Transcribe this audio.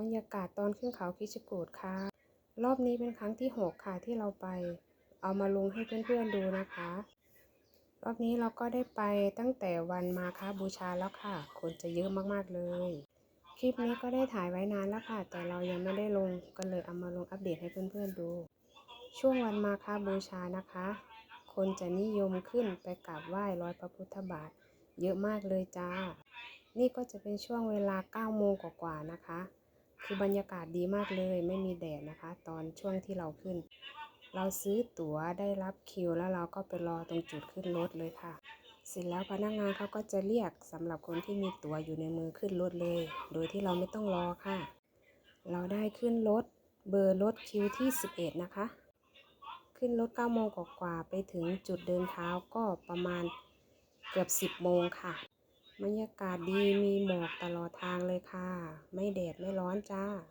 บรรยากาศตอนขึ้นเขาคิชกูดค่ะ รอบนี้เป็นครั้งที่ 6 ค่ะที่เราไป เอามาลงให้เพื่อนๆดูนะคะ รอบนี้เราก็ได้ไปตั้งแต่วันมาค้าบูชาแล้วค่ะ คนจะเยอะมากๆเลย คลิปนี้ก็ได้ถ่ายไว้นานแล้วค่ะ แต่เรายังไม่ได้ลงก็เลยเอามาลงอัปเดตให้เพื่อนๆดู ช่วงวันมาค้าบูชานะคะ คนจะนิยมขึ้นไปกราบไหว้รอยพระพุทธบาท เยอะมากเลยจ้า นี่ก็จะเป็นช่วงเวลา9โมงกว่าๆนะคะ คือบรรยากาศดีมากเลย ไม่มีแดดนะคะ ตอนช่วงที่เราขึ้น เราซื้อตั๋วได้รับคิวแล้วเราก็ไปรอตรงจุดขึ้นรถเลยค่ะ เสร็จแล้วพนักงานเขาก็จะเรียกสำหรับคนที่มีตั๋วอยู่ในมือขึ้นรถเลย โดยที่เราไม่ต้องรอค่ะ เราได้ขึ้นรถเบอร์รถคิวที่ 11 นะคะ ขึ้นรถ9โมงกว่าไปถึงจุดเดินเท้าก็ประมาณเกือบ 10 โมงค่ะ บรรยากาศดีมีหมอกตลอดทางเลยค่ะ ไม่แดดไม่ร้อนจ้า